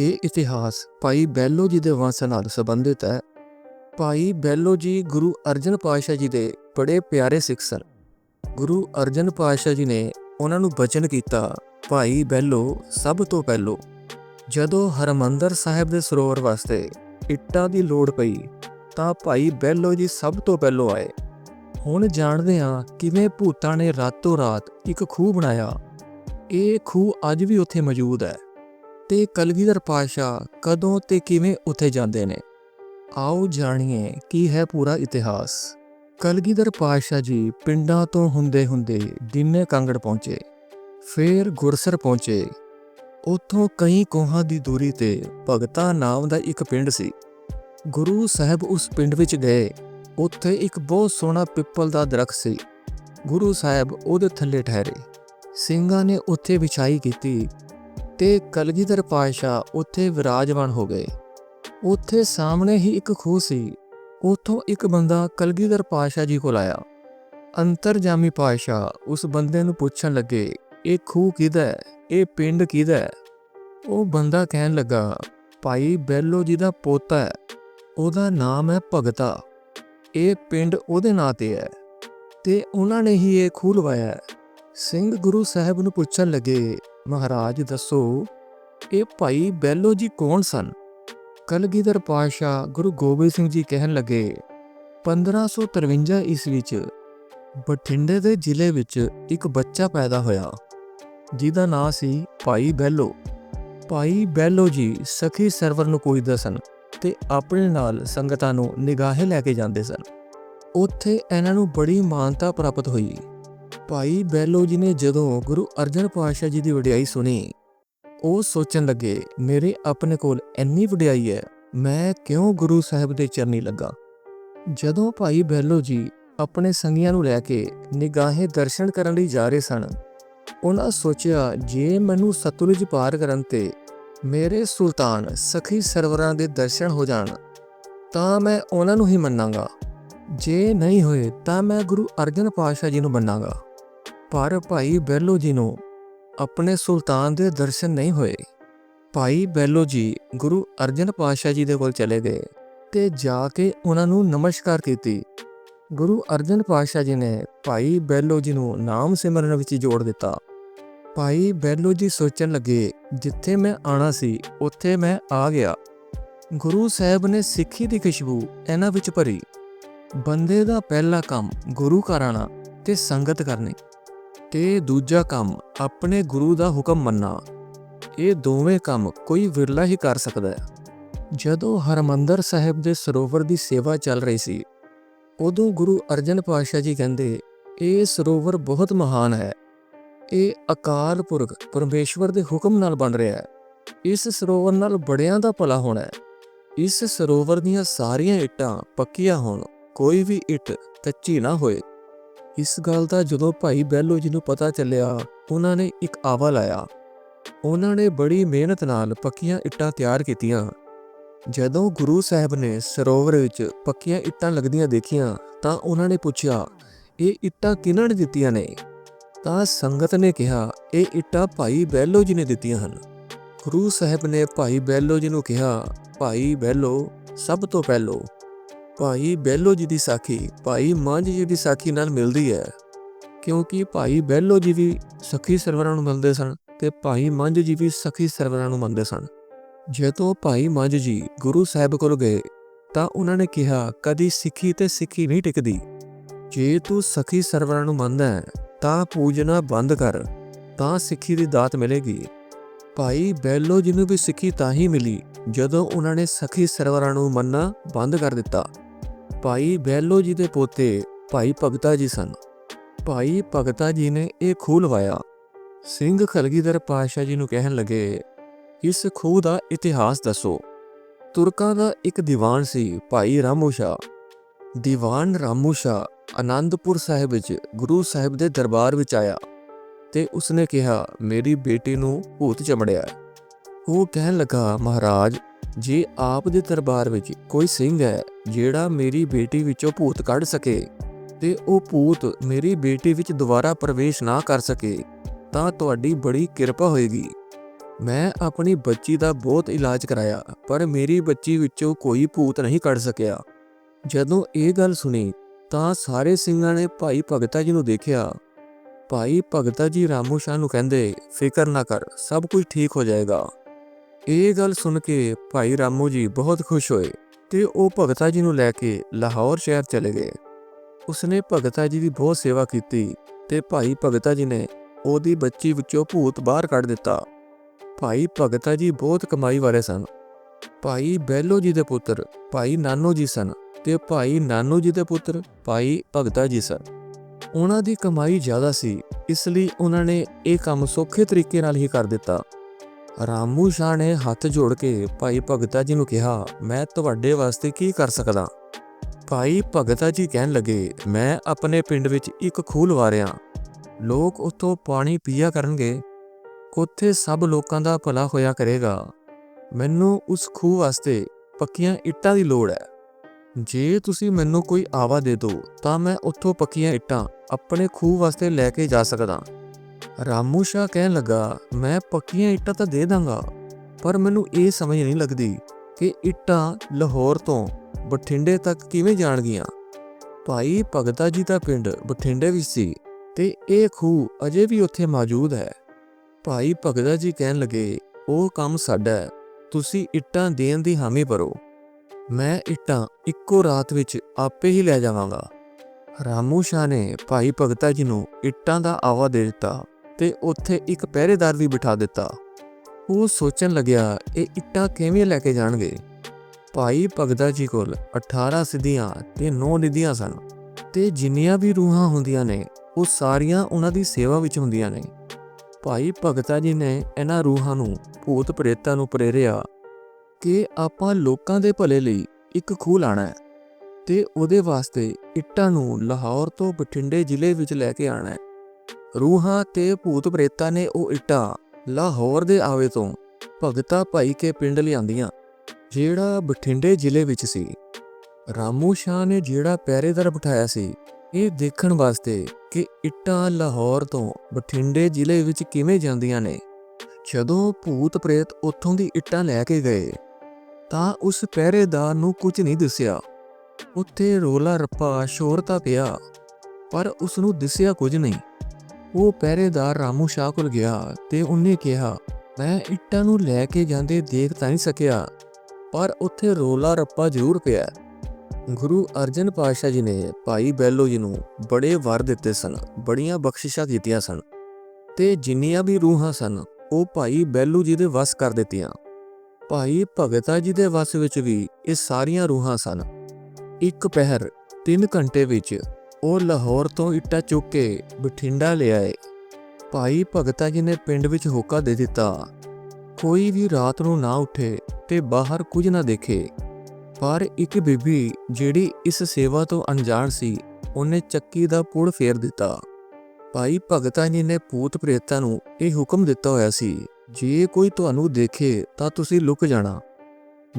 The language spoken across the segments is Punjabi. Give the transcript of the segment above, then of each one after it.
ਇਹ ਇਤਿਹਾਸ ਭਾਈ ਬੈਲੋ ਜੀ ਦੇ ਵੰਸ਼ ਨਾਲ ਸੰਬੰਧਿਤ ਹੈ। ਭਾਈ ਬੈਲੋ ਜੀ ਗੁਰੂ ਅਰਜਨ ਪਾਤਸ਼ਾਹ ਜੀ ਦੇ ਬੜੇ ਪਿਆਰੇ ਸਿੱਖ ਸਨ। ਗੁਰੂ ਅਰਜਨ ਪਾਤਸ਼ਾਹ ਜੀ ਨੇ ਉਹਨਾਂ ਨੂੰ ਬਚਨ ਕੀਤਾ, ਭਾਈ ਬੈਲੋ, ਸਭ ਤੋਂ ਪਹਿਲੋ, ਜਦੋਂ ਹਰਮੰਦਰ ਸਾਹਿਬ ਦੇ ਸਰੋਵਰ ਵਾਸਤੇ ਇੱਟਾਂ ਦੀ ਲੋੜ ਪਈ, ਤਾਂ ਭਾਈ ਬੈਲੋ ਜੀ ਸਭ ਤੋਂ ਪਹਿਲੋ ਆਏ। ਹੁਣ ਜਾਣਦੇ ਹਾਂ ਕਿਵੇਂ ਭੂਤਾਂ ਨੇ ਰਾਤੋਂ ਰਾਤ ਇੱਕ ਖੂਹ ਬਣਾਇਆ। ਇਹ ਖੂਹ ਅੱਜ ਵੀ ਉੱਥੇ ਮੌਜੂਦ ਹੈ। ਤੇ ਕਲਗੀਧਰ ਪਾਤਸ਼ਾਹ ਕਦੋਂ ਤੇ ਕਿਵੇਂ ਉੱਥੇ ਜਾਂਦੇ ਨੇ? ਆਓ ਜਾਣੀਏ ਕੀ ਹੈ ਪੂਰਾ ਇਤਿਹਾਸ। ਕਲਗੀਧਰ ਪਾਤਸ਼ਾਹ ਜੀ ਪਿੰਡਾਂ ਤੋਂ ਹੁੰਦੇ ਹੁੰਦੇ ਦਿਨੇ ਕਾਂਗੜ ਪਹੁੰਚੇ, ਫਿਰ ਗੁਰਸਰ ਪਹੁੰਚੇ। ਉੱਥੋਂ ਕਈ ਕੋਹਾਂ ਦੀ ਦੂਰੀ ਤੇ ਭਗਤਾ ਨਾਮ ਦਾ ਇੱਕ ਪਿੰਡ ਸੀ। ਗੁਰੂ ਸਾਹਿਬ ਉਸ ਪਿੰਡ ਵਿੱਚ ਗਏ, ਉੱਥੇ ਇੱਕ ਬਹੁਤ ਸੋਹਣਾ ਪਿੱਪਲ ਦਾ ਦਰਖਤ ਸੀ। ਗੁਰੂ ਸਾਹਿਬ ਉਹਦੇ ਥੱਲੇ ਠਹਿਰੇ। ਸਿੰਘਾਂ ਨੇ ਉੱਥੇ ਵਿਛਾਈ ਕੀਤੀ ਤੇ ਕਲਗੀਧਰ ਪਾਤਸ਼ਾਹ ਉੱਥੇ ਵਿਰਾਜਮਾਨ ਹੋ ਗਏ। ਉੱਥੇ ਸਾਹਮਣੇ ਹੀ ਇੱਕ ਖੂਹ ਸੀ। ਉੱਥੋਂ ਇੱਕ ਬੰਦਾ ਕਲਗੀਧਰ ਪਾਤਸ਼ਾਹ ਜੀ ਕੋਲ ਆਇਆ। ਅੰਤਰਜਾਮੀ ਪਾਤਸ਼ਾਹ ਉਸ ਬੰਦੇ ਨੂੰ ਪੁੱਛਣ ਲੱਗੇ, ਇਹ ਖੂਹ ਕਿਹਦਾ ਹੈ? ਇਹ ਪਿੰਡ ਕਿਹਦਾ ਹੈ? ਉਹ ਬੰਦਾ ਕਹਿਣ ਲੱਗਾ, ਭਾਈ ਬੈਲੋ ਜੀ ਦਾ ਪੋਤਾ ਹੈ। ਉਹਦਾ ਨਾਮ ਹੈ ਭਗਤਾ। ਇਹ ਪਿੰਡ ਉਹਦੇ ਨਾਂ ਤੇ ਹੈ। ਤੇ ਉਹਨਾਂ ਨੇ ਹੀ ਇਹ ਖੂਹ ਲਵਾਇਆ ਸਿੰਘ ਗੁਰੂ ਸਾਹਿਬ ਨੂੰ ਪੁੱਛਣ ਲੱਗੇ ਮਹਾਰਾਜ, ਦੱਸੋ, ਇਹ ਭਾਈ ਬੈਲੋ ਜੀ ਕੌਣ ਸਨ? ਕਲਗੀਧਰ ਪਾਤਸ਼ਾਹ ਗੁਰੂ ਗੋਬਿੰਦ ਸਿੰਘ ਜੀ ਕਹਿਣ ਲੱਗੇ 1553 ਈਸਵੀ ਚ ਬਠਿੰਡੇ ਦੇ ਜ਼ਿਲ੍ਹੇ ਵਿੱਚ ਇੱਕ ਬੱਚਾ ਪੈਦਾ ਹੋਇਆ, ਜਿਹਦਾ ਨਾਂ ਸੀ ਭਾਈ ਬੈਲੋ। ਭਾਈ ਬੈਲੋ ਜੀ ਸਖੀ ਸਰਵਰ ਨੂੰ ਪੁੱਛਦੇ ਸਨ ਤੇ ਆਪਣੇ ਨਾਲ ਸੰਗਤਾਂ ਨੂੰ ਨਿਗਾਹੇ ਲੈ ਕੇ ਜਾਂਦੇ ਸਨ। ਉੱਥੇ ਇਹਨਾਂ ਨੂੰ ਬੜੀ ਮਾਨਤਾ ਪ੍ਰਾਪਤ ਹੋਈ। ਭਾਈ ਬੈਲੋ ਜੀ ਨੇ ਜਦੋਂ ਗੁਰੂ ਅਰਜਨ ਪਾਤਸ਼ਾਹ ਜੀ ਦੀ ਵਡਿਆਈ ਸੁਣੀ, ਉਹ ਸੋਚਣ ਲੱਗੇ, ਮੇਰੇ ਆਪਣੇ ਕੋਲ ਇੰਨੀ ਵਡਿਆਈ ਹੈ, ਮੈਂ ਕਿਉਂ ਗੁਰੂ ਸਾਹਿਬ ਦੇ ਚਰਨੀ ਲੱਗਾ? ਜਦੋਂ ਭਾਈ ਬੈਲੋ ਜੀ ਆਪਣੇ ਸੰਗੀਆਂ ਨੂੰ ਲੈ ਕੇ ਨਿਗਾਹੇ ਦਰਸ਼ਨ ਕਰਨ ਲਈ ਜਾ ਰਹੇ ਸਨ, ਉਹਨਾਂ ਸੋਚਿਆ, ਜੇ ਮੈਨੂੰ ਸਤਲੁਜ ਪਾਰ ਕਰਨ ਤੇ ਮੇਰੇ ਸੁਲਤਾਨ ਸਖੀ ਸਰਵਰਾਂ ਦੇ ਦਰਸ਼ਨ ਹੋ ਜਾਣ, ਤਾਂ ਮੈਂ ਉਹਨਾਂ ਨੂੰ ਹੀ ਮੰਨਾਂਗਾ। ਜੇ ਨਹੀਂ ਹੋਏ, ਤਾਂ ਮੈਂ ਗੁਰੂ ਅਰਜਨ ਪਾਤਸ਼ਾਹ ਜੀ ਨੂੰ ਮੰਨਾਂਗਾ। ਪਰ ਭਾਈ ਬੈਲੋ ਜੀ ਨੂੰ ਆਪਣੇ ਸੁਲਤਾਨ ਦੇ ਦਰਸ਼ਨ ਨਹੀਂ ਹੋਏ। ਭਾਈ ਬੈਲੋ ਜੀ ਗੁਰੂ ਅਰਜਨ ਪਾਤਸ਼ਾਹ ਜੀ ਦੇ ਕੋਲ ਚਲੇ ਗਏ ਤੇ ਜਾ ਕੇ ਉਹਨਾਂ ਨੂੰ ਨਮਸਕਾਰ ਕੀਤੀ। ਗੁਰੂ ਅਰਜਨ ਪਾਤਸ਼ਾਹ ਜੀ ਨੇ ਭਾਈ ਬੈਲੋ ਜੀ ਨੂੰ ਨਾਮ ਸਿਮਰਨ ਵਿੱਚ ਜੋੜ ਦਿੱਤਾ। ਭਾਈ ਬੈਲੋ ਜੀ ਸੋਚਣ ਲੱਗੇ, ਜਿੱਥੇ ਮੈਂ ਆਣਾ ਸੀ, ਉੱਥੇ ਮੈਂ ਆ ਗਿਆ। ਗੁਰੂ ਸਾਹਿਬ ਨੇ ਸਿੱਖੀ ਦੀ ਖੁਸ਼ਬੂ ਇਹਨਾਂ ਵਿੱਚ ਭਰੀ। ਬੰਦੇ ਦਾ ਪਹਿਲਾ ਕੰਮ ਗੁਰੂ ਘਰ ਆਣਾ ਤੇ ਸੰਗਤ ਕਰਨੀ। ਤੇ ਦੂਜਾ ਕੰਮ ਆਪਣੇ ਗੁਰੂ ਦਾ ਹੁਕਮ ਮੰਨਣਾ। ਇਹ ਦੋਵੇਂ ਕੰਮ ਕੋਈ ਵਿਰਲਾ ਹੀ ਕਰ ਸਕਦਾ ਹੈ। ਜਦੋਂ ਹਰਮੰਦਰ ਸਾਹਿਬ ਦੇ ਸਰੋਵਰ ਦੀ ਸੇਵਾ ਚੱਲ ਰਹੀ ਸੀ, ਉਦੋਂ ਗੁਰੂ ਅਰਜਨ ਪਾਤਸ਼ਾਹ ਜੀ ਕਹਿੰਦੇ, ਇਹ ਸਰੋਵਰ ਬਹੁਤ ਮਹਾਨ ਹੈ। ਇਹ ਅਕਾਲ ਪੁਰਖ ਪਰਮੇਸ਼ਵਰ ਦੇ ਹੁਕਮ ਨਾਲ ਬਣ ਰਿਹਾ ਹੈ। ਇਸ ਸਰੋਵਰ ਨਾਲ ਬੜਿਆਂ ਦਾ ਭਲਾ ਹੋਣਾ ਹੈ। ਇਸ ਸਰੋਵਰ ਦੀਆਂ ਸਾਰੀਆਂ ਇੱਟਾਂ ਪੱਕੀਆਂ ਹੋਣ। ਕੋਈ ਵੀ ਇੱਟ ਕੱਚੀ ਨਾ ਹੋਏ। ਇਸ ਗੱਲ ਦਾ ਜਦੋਂ ਭਾਈ ਬੈਲੋ ਜੀ ਨੂੰ ਪਤਾ ਚੱਲਿਆ, ਉਹਨਾਂ ਨੇ ਇੱਕ ਆਵਾ ਲਾਇਆ। ਉਹਨਾਂ ਨੇ ਬੜੀ ਮਿਹਨਤ ਨਾਲ ਪੱਕੀਆਂ ਇੱਟਾਂ ਤਿਆਰ ਕੀਤੀਆਂ। ਜਦੋਂ ਗੁਰੂ ਸਾਹਿਬ ਨੇ ਸਰੋਵਰ ਵਿੱਚ ਪੱਕੀਆਂ ਇੱਟਾਂ ਲੱਗਦੀਆਂ ਦੇਖੀਆਂ, ਤਾਂ ਉਹਨਾਂ ਨੇ ਪੁੱਛਿਆ, ਇਹ ਇੱਟਾਂ ਕਿਹਨਾਂ ਨੇ ਦਿੱਤੀਆਂ ਨੇ? ਤਾਂ ਸੰਗਤ ਨੇ ਕਿਹਾ, ਇਹ ਇੱਟਾਂ ਭਾਈ ਬੈਲੋ ਜੀ ਨੇ ਦਿੱਤੀਆਂ ਹਨ। ਗੁਰੂ ਸਾਹਿਬ ਨੇ ਭਾਈ ਬੈਲੋ ਜੀ ਨੂੰ ਕਿਹਾ, ਭਾਈ ਬੈਲੋ, ਸਭ ਤੋਂ ਪਹਿਲੋ ਭਾਈ ਬੈਲੋ ਜੀ ਦੀ ਸਾਖੀ, ਭਾਈ ਮੰਝ ਜੀ ਦੀ ਸਾਖੀ ਨਾਲ ਮਿਲਦੀ ਹੈ। ਕਿਉਂਕਿ ਭਾਈ ਬੈਲੋ ਜੀ ਵੀ ਸਖੀ ਸਰਵਰਾਂ ਨੂੰ ਮਿਲਦੇ ਸਨ ਤੇ ਭਾਈ ਮੰਝ ਜੀ ਵੀ ਸਖੀ ਸਰਵਰਾਂ ਨੂੰ ਮੰਨਦੇ ਸਨ। ਜਦੋਂ ਭਾਈ ਮੰਝ ਜੀ ਗੁਰੂ ਸਾਹਿਬ ਕੋਲ ਗਏ, ਤਾਂ ਉਹਨਾਂ ਨੇ ਕਿਹਾ, ਕਦੀ ਸਿੱਖੀ ਤੇ ਸਿੱਖੀ ਨਹੀਂ ਟਿਕਦੀ। ਜੇ ਤੂੰ ਸਖੀ ਸਰਵਰਾਂ ਨੂੰ ਮੰਨਦਾ ਹੈ, ਤਾਂ ਪੂਜਣਾ ਬੰਦ ਕਰ, ਤਾਂ ਸਿੱਖੀ ਦੀ ਦਾਤ ਮਿਲੇਗੀ। ਭਾਈ ਬੈਲੋ ਜੀ ਨੂੰ ਵੀ ਸਿੱਖੀ ਤਾਂ ਹੀ ਮਿਲੀ ਜਦੋਂ ਉਹਨਾਂ ਨੇ ਸਖੀ ਸਰਵਰਾਂ ਨੂੰ ਮੰਨਣਾ ਬੰਦ ਕਰ ਦਿੱਤਾ। ਭਾਈ ਬੈਲੋ ਜੀ ਦੇ ਪੋਤੇ ਭਾਈ ਭਗਤਾ ਜੀ ਸਨ। ਭਾਈ ਭਗਤਾ ਜੀ ਨੇ ਇਹ ਖੂਹ ਲਵਾਇਆ। ਸਿੰਘ ਖਲਗੀਧਰ ਪਾਤਸ਼ਾਹ ਜੀ ਨੂੰ ਕਹਿਣ ਲੱਗੇ, ਇਸ ਖੂਹ ਦਾ ਇਤਿਹਾਸ ਦੱਸੋ। ਤੁਰਕਾਂ ਦਾ ਇੱਕ ਦੀਵਾਨ ਸੀ ਭਾਈ ਰਾਮੂ ਸ਼ਾਹ ਦੀਵਾਨ ਰਾਮੂ ਸ਼ਾਹ ਆਨੰਦਪੁਰ ਸਾਹਿਬ ਵਿੱਚ, ਗੁਰੂ ਸਾਹਿਬ ਦੇ ਦਰਬਾਰ ਵਿੱਚ ਆਇਆ ਤੇ ਉਸਨੇ ਕਿਹਾ, ਮੇਰੀ ਬੇਟੀ ਨੂੰ ਭੂਤ ਚਮੜਿਆ ਉਹ ਕਹਿਣ ਲੱਗਾ, ਮਹਾਰਾਜ ਜੇ ਆਪ ਦੇ ਦਰਬਾਰ ਵਿੱਚ ਕੋਈ ਸਿੰਘ ਹੈ ਜਿਹੜਾ ਮੇਰੀ ਬੇਟੀ ਵਿੱਚੋਂ ਭੂਤ ਕੱਢ ਸਕੇ ਤੇ ਉਹ ਭੂਤ ਮੇਰੀ ਬੇਟੀ ਵਿੱਚ ਦੁਬਾਰਾ ਪ੍ਰਵੇਸ਼ ਨਾ ਕਰ ਸਕੇ, ਤਾਂ ਤੁਹਾਡੀ ਬੜੀ ਕਿਰਪਾ ਹੋਏਗੀ। ਮੈਂ ਆਪਣੀ ਬੱਚੀ ਦਾ ਬਹੁਤ ਇਲਾਜ ਕਰਾਇਆ, ਪਰ ਮੇਰੀ ਬੱਚੀ ਵਿੱਚੋਂ ਕੋਈ ਭੂਤ ਨਹੀਂ ਕੱਢ ਸਕਿਆ। ਜਦੋਂ ਇਹ ਗੱਲ ਸੁਣੀ, ਤਾਂ ਸਾਰੇ ਸਿੰਘਾਂ ਨੇ ਭਾਈ ਭਗਤਾ ਜੀ ਨੂੰ ਦੇਖਿਆ। ਭਾਈ ਭਗਤਾ ਜੀ ਰਾਮੂ ਸ਼ਾਹ ਨੂੰ ਕਹਿੰਦੇ, ਫਿਕਰ ਨਾ ਕਰ, ਸਭ ਕੁਝ ਠੀਕ ਹੋ ਜਾਏਗਾ। ਇਹ ਗੱਲ ਸੁਣ ਕੇ ਭਾਈ ਰਾਮੂ ਜੀ ਬਹੁਤ ਖੁਸ਼ ਹੋਏ ਤੇ ਉਹ ਭਗਤਾ ਜੀ ਨੂੰ ਲੈ ਕੇ ਲਾਹੌਰ ਸ਼ਹਿਰ ਚਲੇ ਗਏ। ਉਸਨੇ ਭਗਤਾ ਜੀ ਦੀ ਬਹੁਤ ਸੇਵਾ ਕੀਤੀ ਤੇ ਭਾਈ ਭਗਤਾ ਜੀ ਨੇ ਉਹਦੀ ਬੱਚੀ ਵਿੱਚੋਂ ਭੂਤ ਬਾਹਰ ਕੱਢ ਦਿੱਤਾ। ਭਾਈ ਭਗਤਾ ਜੀ ਬਹੁਤ ਕਮਾਈ ਵਾਲੇ ਸਨ। ਭਾਈ ਬੈਲੋ ਜੀ ਦੇ ਪੁੱਤਰ, ਭਾਈ ਨਾਨੋ ਜੀ ਸਨ ਤੇ ਭਾਈ ਨਾਨੂ ਜੀ ਦੇ ਪੁੱਤਰ, ਭਾਈ ਭਗਤਾ ਜੀ ਸਨ। ਉਹਨਾਂ ਦੀ ਕਮਾਈ ਜ਼ਿਆਦਾ ਸੀ, ਇਸ ਲਈ ਉਹਨਾਂ ਨੇ ਇਹ ਕੰਮ ਸੌਖੇ ਤਰੀਕੇ ਨਾਲ ਹੀ ਕਰ ਦਿੱਤਾ। ਰਾਮੂ ਸ਼ਾਹ ਨੇ ਹੱਥ ਜੋੜ ਕੇ ਭਾਈ ਭਗਤਾ ਜੀ ਨੂੰ ਕਿਹਾ, ਮੈਂ ਤੁਹਾਡੇ ਵਾਸਤੇ ਕੀ ਕਰ ਸਕਦਾ? ਭਾਈ ਭਗਤਾ ਜੀ ਕਹਿਣ ਲੱਗੇ, ਮੈਂ ਆਪਣੇ ਪਿੰਡ ਵਿੱਚ ਇੱਕ ਖੂਹ ਲਵਾ ਰਿਹਾ ਲੋਕ ਉੱਥੋਂ ਪਾਣੀ ਪੀਆ ਕਰਨਗੇ। ਉੱਥੇ ਸਭ ਲੋਕਾਂ ਦਾ ਭਲਾ ਹੋਇਆ ਕਰੇਗਾ। ਮੈਨੂੰ ਉਸ ਖੂਹ ਵਾਸਤੇ ਪੱਕੀਆਂ ਇੱਟਾਂ ਦੀ ਲੋੜ ਹੈ। ਜੇ ਤੁਸੀਂ ਮੈਨੂੰ ਕੋਈ ਆਵਾ ਦੇ ਦਿਓ, ਤਾਂ ਮੈਂ ਉੱਥੋਂ ਪੱਕੀਆਂ ਇੱਟਾਂ ਆਪਣੇ ਖੂਹ ਵਾਸਤੇ ਲੈ ਕੇ ਜਾ ਸਕਦਾ। ਰਾਮੂ ਸ਼ਾਹ ਕਹਿਣ ਲੱਗਾ, ਮੈਂ ਪੱਕੀਆਂ ਇੱਟਾਂ ਤਾਂ ਦੇ ਦਾਂਗਾ, ਪਰ ਮੈਨੂੰ ਇਹ ਸਮਝ ਨਹੀਂ ਲੱਗਦੀ ਕਿ ਇੱਟਾਂ ਲਾਹੌਰ ਤੋਂ ਬਠਿੰਡੇ ਤੱਕ ਕਿਵੇਂ ਜਾਣਗੀਆਂ। ਭਾਈ ਭਗਤਾ ਜੀ ਦਾ ਪਿੰਡ ਬਠਿੰਡੇ ਵਿੱਚ ਸੀ ਤੇ ਇਹ ਖੂਹ ਅਜੇ ਵੀ ਉੱਥੇ ਮੌਜੂਦ ਹੈ। ਭਾਈ ਭਗਤਾ ਜੀ ਕਹਿਣ ਲੱਗੇ, ਉਹ ਕੰਮ ਸਾਡਾ ਹੈ, ਤੁਸੀਂ ਇੱਟਾਂ ਦੇਣ ਦੀ ਹਾਮੀ ਭਰੋ। ਮੈਂ ਇੱਟਾਂ ਇੱਕੋ ਰਾਤ ਵਿੱਚ ਆਪੇ ਹੀ ਲੈ ਜਾਵਾਂਗਾ। ਰਾਮੂ ਸ਼ਾਹ ਨੇ ਭਾਈ ਭਗਤਾ ਜੀ ਨੂੰ ਇੱਟਾਂ ਦਾ ਆਵਾ ਦੇ ਦਿੱਤਾ। ਤੇ ਉੱਥੇ ਇੱਕ ਪਹਿਰੇਦਾਰ ਵੀ ਬਿਠਾ ਦਿੱਤਾ। ਉਹ ਸੋਚਣ ਲੱਗਿਆ, ਇਹ ਇੱਟਾਂ ਕਿਵੇਂ ਲੈ ਕੇ ਜਾਣਗੇ? ਭਾਈ ਭਗਤਾ ਜੀ ਕੋਲ 18 ਸਿੱਧੀਆਂ ਤੇ 9 ਨਿਧੀਆਂ ਸਨ ਤੇ ਜਿੰਨੀਆਂ ਵੀ ਰੂਹਾਂ ਹੁੰਦੀਆਂ ਨੇ, ਉਹ ਸਾਰੀਆਂ ਉਹਨਾਂ ਦੀ ਸੇਵਾ ਵਿੱਚ ਹੁੰਦੀਆਂ ਨੇ। ਭਾਈ ਭਗਤਾ ਜੀ ਨੇ ਇਹਨਾਂ ਰੂਹਾਂ ਨੂੰ ਭੂਤ ਪ੍ਰੇਤਾਂ ਨੂੰ ਪ੍ਰੇਰਿਆ ਕਿ ਆਪਾਂ ਲੋਕਾਂ ਦੇ ਭਲੇ ਲਈ ਇੱਕ ਖੂਹ ਲਾਣਾ ਹੈ ਤੇ ਉਹਦੇ ਵਾਸਤੇ ਇੱਟਾਂ ਨੂੰ ਲਾਹੌਰ ਤੋਂ ਬਠਿੰਡੇ ਜ਼ਿਲ੍ਹੇ ਵਿੱਚ ਲੈ ਕੇ ਆਣਾ ਹੈ। ਰੂਹਾਂ ਤੇ ਭੂਤ ਪ੍ਰੇਤਾਂ ਨੇ ਉਹ ਇੱਟਾਂ ਲਾਹੌਰ ਦੇ ਆਵੇ ਤੋਂ ਭਗਤਾ ਭਾਈ ਕੇ ਪਿੰਡ ਲਿਆਂਦੀਆਂ, ਜਿਹੜਾ ਬਠਿੰਡੇ ਜ਼ਿਲ੍ਹੇ ਵਿੱਚ ਸੀ। ਰਾਮੂ ਸ਼ਾਹ ਨੇ ਜਿਹੜਾ ਪਹਿਰੇਦਾਰ ਬਿਠਾਇਆ ਸੀ, ਇਹ ਦੇਖਣ ਵਾਸਤੇ ਕਿ ਇੱਟਾਂ ਲਾਹੌਰ ਤੋਂ ਬਠਿੰਡੇ ਜ਼ਿਲ੍ਹੇ ਵਿੱਚ ਕਿਵੇਂ ਜਾਂਦੀਆਂ ਨੇ। ਜਦੋਂ ਭੂਤ ਪ੍ਰੇਤ ਉੱਥੋਂ ਦੀ ਇੱਟਾਂ ਲੈ ਕੇ ਗਏ, ਤਾਂ ਉਸ ਪਹਿਰੇਦਾਰ ਨੂੰ ਕੁਝ ਨਹੀਂ ਦਿਸਿਆ। ਉੱਥੇ ਰੋਲਾ ਰੱਪਾ ਸ਼ੋਰ ਤਾਂ ਪਿਆ, ਪਰ ਉਸ ਨੂੰ ਦਿਸਿਆ ਕੁਝ ਨਹੀਂ। ਉਹ ਪਹਿਰੇਦਾਰ ਰਾਮੂ ਸ਼ਾਹ ਕੋਲ ਗਿਆ ਤੇ ਉਹਨੇ ਕਿਹਾ, ਮੈਂ ਇੱਟਾਂ ਨੂੰ ਲੈ ਕੇ ਜਾਂਦੇ ਦੇਖ ਤਾਂ ਨਹੀਂ ਸਕਿਆ, ਪਰ ਉੱਥੇ ਰੋਲਾ ਰੱਪਾ ਜ਼ਰੂਰ ਪਿਆ ਗੁਰੂ ਅਰਜਨ ਪਾਤਸ਼ਾਹ ਜੀ ਨੇ ਭਾਈ ਬੈਲੋ ਜੀ ਨੂੰ ਬੜੇ ਵਰ ਦਿੱਤੇ ਸਨ, ਬੜੀਆਂ ਬਖਸ਼ਿਸ਼ਾਂ ਦਿੱਤੀਆਂ ਸਨ ਤੇ ਜਿੰਨੀਆਂ ਵੀ ਰੂਹਾਂ ਸਨ, ਉਹ ਭਾਈ ਬੈਲੂ ਜੀ ਦੇ ਵਸ ਕਰ ਦਿੱਤੀਆਂ। ਭਾਈ ਭਗਤਾ ਜੀ ਦੇ ਵਸ ਵਿੱਚ ਵੀ ਇਹ ਸਾਰੀਆਂ ਰੂਹਾਂ ਸਨ। ਇੱਕ ਪਹਿਰ 3 ਘੰਟੇ ਵਿੱਚ ਉਹ ਲਾਹੌਰ ਤੋਂ ਇੱਟਾਂ ਚੁੱਕ ਕੇ ਬਠਿੰਡਾ ਲਿਆਏ ਭਾਈ ਭਗਤਾ ਜੀ ਨੇ ਪਿੰਡ ਵਿੱਚ ਹੋਕਾ ਦੇ ਦਿੱਤਾ। ਕੋਈ ਵੀ ਰਾਤ ਨੂੰ ਨਾ ਉੱਠੇ ਤੇ ਬਾਹਰ ਕੁਝ ਨਾ ਦੇਖੇ। ਪਰ ਇੱਕ ਬੀਬੀ ਜਿਹੜੀ ਇਸ ਸੇਵਾ ਤੋਂ ਅਣਜਾਣ ਸੀ, ਉਹਨੇ ਚੱਕੀ ਦਾ ਪੁੜ ਫੇਰ ਦਿੱਤਾ। ਭਾਈ ਭਗਤਾ ਜੀ ਨੇ ਭੂਤ ਪ੍ਰੇਤਾਂ ਨੂੰ ਇਹ ਹੁਕਮ ਦਿੱਤਾ ਹੋਇਆ ਸੀ, ਜੇ ਕੋਈ ਤੁਹਾਨੂੰ ਦੇਖੇ ਤਾਂ ਤੁਸੀਂ ਲੁਕ ਜਾਣਾ।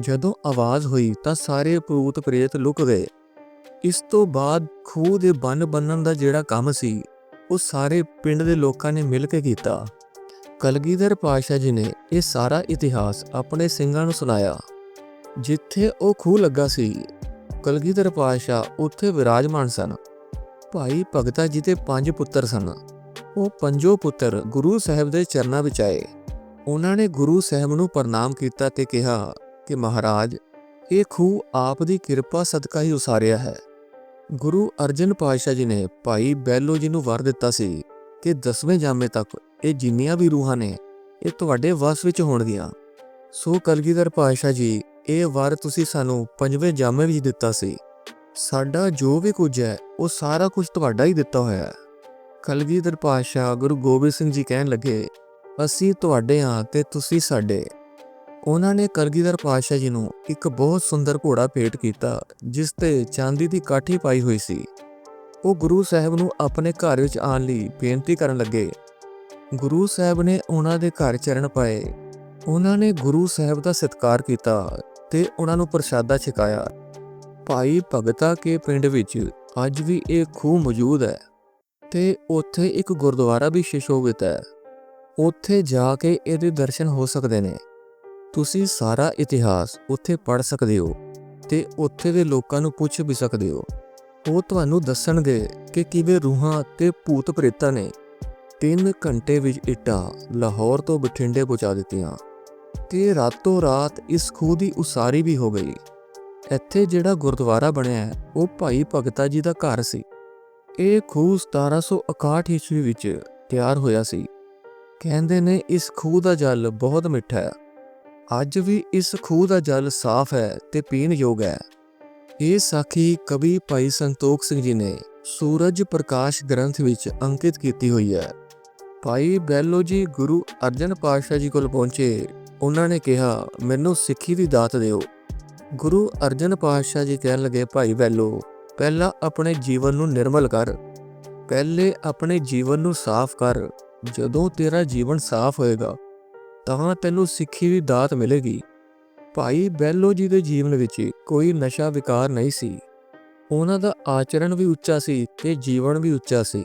ਜਦੋਂ ਆਵਾਜ਼ ਹੋਈ ਤਾਂ ਸਾਰੇ ਭੂਤ ਪ੍ਰੇਤ ਲੁਕ ਗਏ। ਇਸ ਤੋਂ ਬਾਅਦ ਖੂਹ ਦੇ ਬੰਨ ਬੰਨਣ ਦਾ ਜਿਹੜਾ ਕੰਮ ਸੀ, ਉਹ ਸਾਰੇ ਪਿੰਡ ਦੇ ਲੋਕਾਂ ਨੇ ਮਿਲ ਕੇ ਕੀਤਾ। ਕਲਗੀਧਰ ਪਾਸ਼ਾ ਜੀ ਨੇ ਇਹ ਸਾਰਾ ਇਤਿਹਾਸ ਆਪਣੇ ਸਿੰਘਾਂ ਨੂੰ ਸੁਣਾਇਆ। ਜਿੱਥੇ ਉਹ ਖੂਹ ਲੱਗਾ ਸੀ, ਕਲਗੀਧਰ ਪਾਸ਼ਾ ਉੱਥੇ ਵਿਰਾਜਮਾਨ ਸਨ। ਭਾਈ ਭਗਤਾ ਜੀ ਦੇ ਪੰਜ ਪੁੱਤਰ ਸਨ। ਉਹ ਪੰਜੋ ਪੁੱਤਰ ਗੁਰੂ ਸਾਹਿਬ ਦੇ ਚਰਨਾਂ ਵਿੱਚ ਆਏ। ਉਹਨਾਂ ਨੇ ਗੁਰੂ ਸਾਹਿਬ ਨੂੰ ਪ੍ਰਣਾਮ ਕੀਤਾ ਤੇ ਕਿਹਾ ਕਿ ਮਹਾਰਾਜ ਇਹ ਖੂਹ ਆਪ ਦੀ ਕਿਰਪਾ ਸਦਕਾ ਹੀ ਉਸਾਰਿਆ ਹੈ। ਗੁਰੂ ਅਰਜਨ ਪਾਤਸ਼ਾਹ ਜੀ ਨੇ ਭਾਈ ਬੈਲੋ ਜੀ ਨੂੰ ਵਰ ਦਿੱਤਾ ਸੀ ਕਿ 10ਵੇਂ ਜਾਮੇ ਤੱਕ ਇਹ ਜਿੰਨੀਆਂ ਵੀ ਰੂਹਾਂ ਨੇ, ਇਹ ਤੁਹਾਡੇ ਵਸ ਵਿੱਚ ਹੋਣਗੀਆਂ। ਸੋ ਕਲਗੀਧਰ ਪਾਤਸ਼ਾਹ ਜੀ, ਇਹ ਵਾਰ ਤੁਸੀਂ ਸਾਨੂੰ ਪੰਜਵੇਂ ਜਾਮੇ ਵਿੱਚ ਦਿੱਤਾ ਸੀ। ਸਾਡਾ ਜੋ ਵੀ ਕੁਝ ਹੈ, ਉਹ ਸਾਰਾ ਕੁਝ ਤੁਹਾਡਾ ਹੀ ਦਿੱਤਾ ਹੋਇਆ ਹੈ। ਕਲਗੀਧਰ ਪਾਤਸ਼ਾਹ ਗੁਰੂ ਗੋਬਿੰਦ ਸਿੰਘ ਜੀ ਕਹਿਣ ਲੱਗੇ, ਅਸੀਂ ਤੁਹਾਡੇ ਹਾਂ ਤੇ ਤੁਸੀਂ ਸਾਡੇ। ਉਹਨਾਂ ਨੇ ਕਰਗੀਧਰ ਪਾਤਸ਼ਾਹ ਜੀ ਨੂੰ ਇੱਕ ਬਹੁਤ ਸੁੰਦਰ ਘੋੜਾ ਭੇਟ ਕੀਤਾ, ਜਿਸ ਤੇ ਚਾਂਦੀ ਦੀ ਕਾਠੀ ਪਾਈ ਹੋਈ ਸੀ। ਉਹ ਗੁਰੂ ਸਾਹਿਬ ਨੂੰ ਆਪਣੇ ਘਰ ਵਿੱਚ ਆਉਣ ਲਈ ਬੇਨਤੀ ਕਰਨ ਲੱਗੇ। ਗੁਰੂ ਸਾਹਿਬ ਨੇ ਉਹਨਾਂ ਦੇ ਘਰ ਚਰਨ ਪਾਏ। ਉਹਨਾਂ ਨੇ ਗੁਰੂ ਸਾਹਿਬ ਦਾ ਸਤਿਕਾਰ ਕੀਤਾ ਤੇ ਉਹਨਾਂ ਨੂੰ ਪ੍ਰਸ਼ਾਦਾ ਛਕਾਇਆ। ਭਾਈ ਭਗਤਾ ਕੇ ਪਿੰਡ ਵਿੱਚ ਅੱਜ ਵੀ ਇਹ ਖੂਹ ਮੌਜੂਦ ਹੈ ਤੇ ਉੱਥੇ ਇੱਕ ਗੁਰਦੁਆਰਾ ਵੀ ਸ਼ਿਸ਼ੋਭਿਤ ਹੈ। ਉੱਥੇ ਜਾ ਕੇ ਇਹਦੇ ਦਰਸ਼ਨ ਹੋ ਸਕਦੇ ਨੇ। ਤੁਸੀਂ ਸਾਰਾ ਇਤਿਹਾਸ ਉੱਥੇ ਪੜ੍ਹ ਸਕਦੇ ਹੋ ਤੇ ਉੱਥੇ ਦੇ ਲੋਕਾਂ ਨੂੰ ਪੁੱਛ ਵੀ ਸਕਦੇ ਹੋ। ਉਹ ਤੁਹਾਨੂੰ ਦੱਸਣਗੇ ਕਿ ਕਿਵੇਂ ਰੂਹਾਂ ਤੇ ਭੂਤ ਪ੍ਰੇਤਾਂ ਨੇ 3 ਘੰਟੇ ਵਿੱਚ ਇੱਟਾਂ ਲਾਹੌਰ ਤੋਂ ਬਠਿੰਡੇ ਪਹੁੰਚਾ ਦਿੱਤੀਆਂ ਤੇ ਰਾਤੋਂ ਰਾਤ ਇਸ ਖੂਹ ਦੀ ਉਸਾਰੀ ਵੀ ਹੋ ਗਈ। ਇੱਥੇ ਜਿਹੜਾ ਗੁਰਦੁਆਰਾ ਬਣਿਆ ਹੈ, ਉਹ ਭਾਈ ਭਗਤਾ ਜੀ ਦਾ ਘਰ ਸੀ। ਇਹ ਖੂਹ 1761 ਈਸਵੀ ਵਿੱਚ ਤਿਆਰ ਹੋਇਆ ਸੀ। ਕਹਿੰਦੇ ਨੇ ਇਸ ਖੂਹ ਦਾ ਜਲ ਬਹੁਤ ਮਿੱਠਾ ਹੈ। ਅੱਜ ਵੀ ਇਸ ਖੂਹ ਦਾ ਜਲ ਸਾਫ਼ ਹੈ ਤੇ ਪੀਣ ਯੋਗ ਹੈ। ਇਹ ਸਾਖੀ ਕਵੀ ਭਾਈ ਸੰਤੋਖ ਸਿੰਘ ਜੀ ਨੇ ਸੂਰਜ ਪ੍ਰਕਾਸ਼ ਗ੍ਰੰਥ ਵਿੱਚ ਅੰਕਿਤ ਕੀਤੀ ਹੋਈ ਹੈ। ਭਾਈ ਬੈਲੋ ਜੀ ਗੁਰੂ ਅਰਜਨ ਪਾਤਸ਼ਾਹ ਜੀ ਕੋਲ ਪਹੁੰਚੇ, ਉਹਨਾਂ ਨੇ ਕਿਹਾ, ਮੈਨੂੰ ਸਿੱਖੀ ਦੀ ਦਾਤ ਦਿਓ। ਗੁਰੂ ਅਰਜਨ ਪਾਤਸ਼ਾਹ ਜੀ ਕਹਿਣ ਲੱਗੇ, ਭਾਈ ਬੈਲੋ, ਪਹਿਲਾਂ ਆਪਣੇ ਜੀਵਨ ਨੂੰ ਨਿਰਮਲ ਕਰ। ਪਹਿਲੇ ਆਪਣੇ ਜੀਵਨ ਨੂੰ ਸਾਫ਼ ਕਰ। ਜਦੋਂ ਤੇਰਾ ਜੀਵਨ ਸਾਫ਼ ਹੋਏਗਾ ਤਾਂ ਤੈਨੂੰ ਸਿੱਖੀ ਦੀ ਦਾਤ ਮਿਲੇਗੀ। ਭਾਈ ਬੈਲੋ ਜੀ ਦੇ ਜੀਵਨ ਵਿੱਚ ਕੋਈ ਨਸ਼ਾ ਵਿਕਾਰ ਨਹੀਂ ਸੀ। ਉਹਨਾਂ ਦਾ ਆਚਰਣ ਵੀ ਉੱਚਾ ਸੀ ਤੇ ਜੀਵਨ ਵੀ ਉੱਚਾ ਸੀ।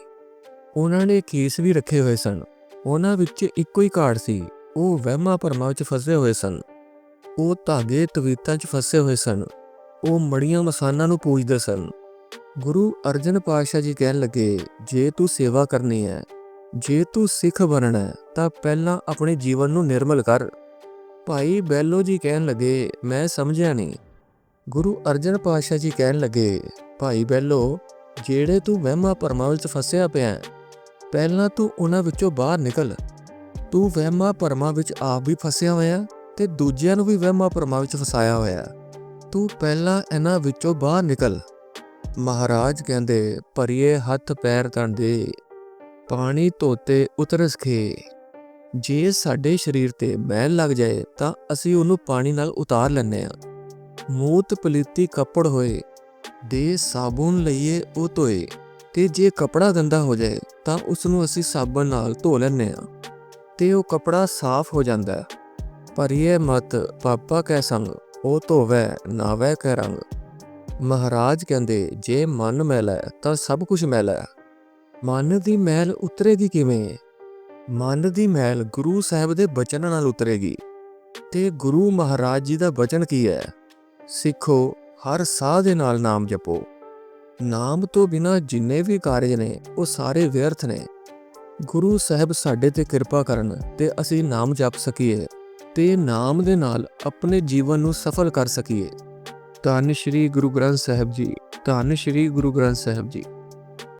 ਉਹਨਾਂ ਨੇ ਕੇਸ ਵੀ ਰੱਖੇ ਹੋਏ ਸਨ। ਉਹਨਾਂ ਵਿੱਚ ਇੱਕੋ ਹੀ ਘਾਟ ਸੀ। ਉਹ ਵਹਿਮਾਂ ਭਰਮਾਂ ਵਿੱਚ ਫਸੇ ਹੋਏ ਸਨ। ਉਹ ਧਾਗੇ ਤਵੀਤਾਂ 'ਚ ਫਸੇ ਹੋਏ ਸਨ। ਉਹ ਮੜੀਆਂ ਮਸਾਨਾਂ ਨੂੰ ਪੂਜਦੇ ਸਨ। ਗੁਰੂ ਅਰਜਨ ਪਾਤਸ਼ਾਹ ਜੀ ਕਹਿਣ ਲੱਗੇ, ਜੇ ਤੂੰ ਸੇਵਾ ਕਰਨੀ ਹੈ ਜੇ ਤੂੰ ਸਿੱਖ ਬਣਨਾ ਹੈ ਤਾਂ ਪਹਿਲਾਂ ਆਪਣੇ ਜੀਵਨ ਨੂੰ ਨਿਰਮਲ ਕਰ। ਭਾਈ ਬੈਲੋ ਜੀ ਕਹਿਣ ਲੱਗੇ ਮੈਂ ਸਮਝਿਆ ਨਹੀਂ। ਗੁਰੂ ਅਰਜਨ ਪਾਤਸ਼ਾਹ ਜੀ ਕਹਿਣ ਲੱਗੇ ਭਾਈ ਬੈਲੋ ਜਿਹੜੇ ਤੂੰ ਵਹਿਮਾਂ ਭਰਮਾਂ ਵਿੱਚ ਫਸਿਆ ਪਿਆ ਹੈ, ਪਹਿਲਾਂ ਤੂੰ ਉਹਨਾਂ ਵਿੱਚੋਂ ਬਾਹਰ ਨਿਕਲ। ਤੂੰ ਵਹਿਮਾਂ ਭਰਮਾਂ ਵਿੱਚ ਆਪ ਵੀ ਫਸਿਆ ਹੋਇਆ ਤੇ ਦੂਜਿਆਂ ਨੂੰ ਵੀ ਵਹਿਮਾਂ ਭਰਮਾਂ ਵਿੱਚ ਫਸਾਇਆ ਹੋਇਆ ਤੂੰ ਪਹਿਲਾਂ ਇਹਨਾਂ ਵਿੱਚੋਂ ਬਾਹਰ ਨਿਕਲ। ਮਹਾਰਾਜ ਕਹਿੰਦੇ ਭਰੀਏ ਹੱਥ ਪੈਰ ਤਣਦੇ ਪਾਣੀ ਧੋਤੇ ਉਤਰਸ ਖੇ। ਜੇ ਸਾਡੇ ਸਰੀਰ ਤੇ ਮੈਲ ਲੱਗ ਜਾਏ ਤਾਂ ਅਸੀਂ ਉਹਨੂੰ ਪਾਣੀ ਨਾਲ ਉਤਾਰ ਲੈਂਦੇ ਆ ਮੂਤ ਪਲੀਤੀ ਕੱਪੜ ਹੋਏ, ਦੇ ਸਾਬੂਨ ਲਈਏ ਉਹ ਧੋਏ, ਤੇ ਜੇ ਕਪੜਾ ਗੰਦਾ ਹੋ ਜਾਏ ਤਾਂ ਉਸ ਨੂੰ ਅਸੀਂ ਸਾਬਣ ਨਾਲ ਧੋ ਲੈਂਦੇ ਆ ਤੇ ਉਹ ਕਪੜਾ ਸਾਫ਼ ਹੋ ਜਾਂਦਾ ਹੈ। ਪਰ ਇਹ ਮਤ, ਪਾਪਾ ਕੈ ਸੰਗ, ਉਹ ਧੋਵੈ, ਨਾਵੈ ਕੈ ਰੰਗ। ਮਹਾਰਾਜ ਕਹਿੰਦੇ, ਜੇ ਮਨ ਮੈਲਾ ਤਾਂ ਸਭ ਕੁਝ ਮੈਲਾ ਹੈ। ਮਨ ਦੀ ਮੈਲ ਉਤਰੇਗੀ ਕਿਵੇਂ? ਮਨ ਦੀ ਮਹਿਲ ਗੁਰੂ ਸਾਹਿਬ ਦੇ ਬਚਨਾਂ ਨਾਲ ਉਤਰੇਗੀ। ਤੇ ਗੁਰੂ ਮਹਾਰਾਜ ਜੀ ਦਾ ਬਚਨ ਕੀ ਹੈ? ਸਿੱਖੋ, ਹਰ ਸਾਹ ਦੇ ਨਾਲ ਨਾਮ ਜਪੋ। ਨਾਮ ਤੋਂ ਬਿਨਾ ਜਿੰਨੇ ਵੀ ਕਾਰਜ ਨੇ, ਉਹ ਸਾਰੇ ਵਿਅਰਥ ਨੇ। ਗੁਰੂ ਸਾਹਿਬ ਸਾਡੇ ਤੇ ਕਿਰਪਾ ਕਰਨ ਤੇ ਅਸੀਂ ਨਾਮ ਜਪ ਸਕੀਏ ਤੇ ਨਾਮ ਦੇ ਨਾਲ ਆਪਣੇ ਜੀਵਨ ਨੂੰ ਸਫਲ ਕਰ ਸਕੀਏ। ਧੰਨ ਸ਼੍ਰੀ ਗੁਰੂ ਗ੍ਰੰਥ ਸਾਹਿਬ ਜੀ, ਧੰਨ ਸ਼੍ਰੀ ਗੁਰੂ ਗ੍ਰੰਥ ਸਾਹਿਬ ਜੀ।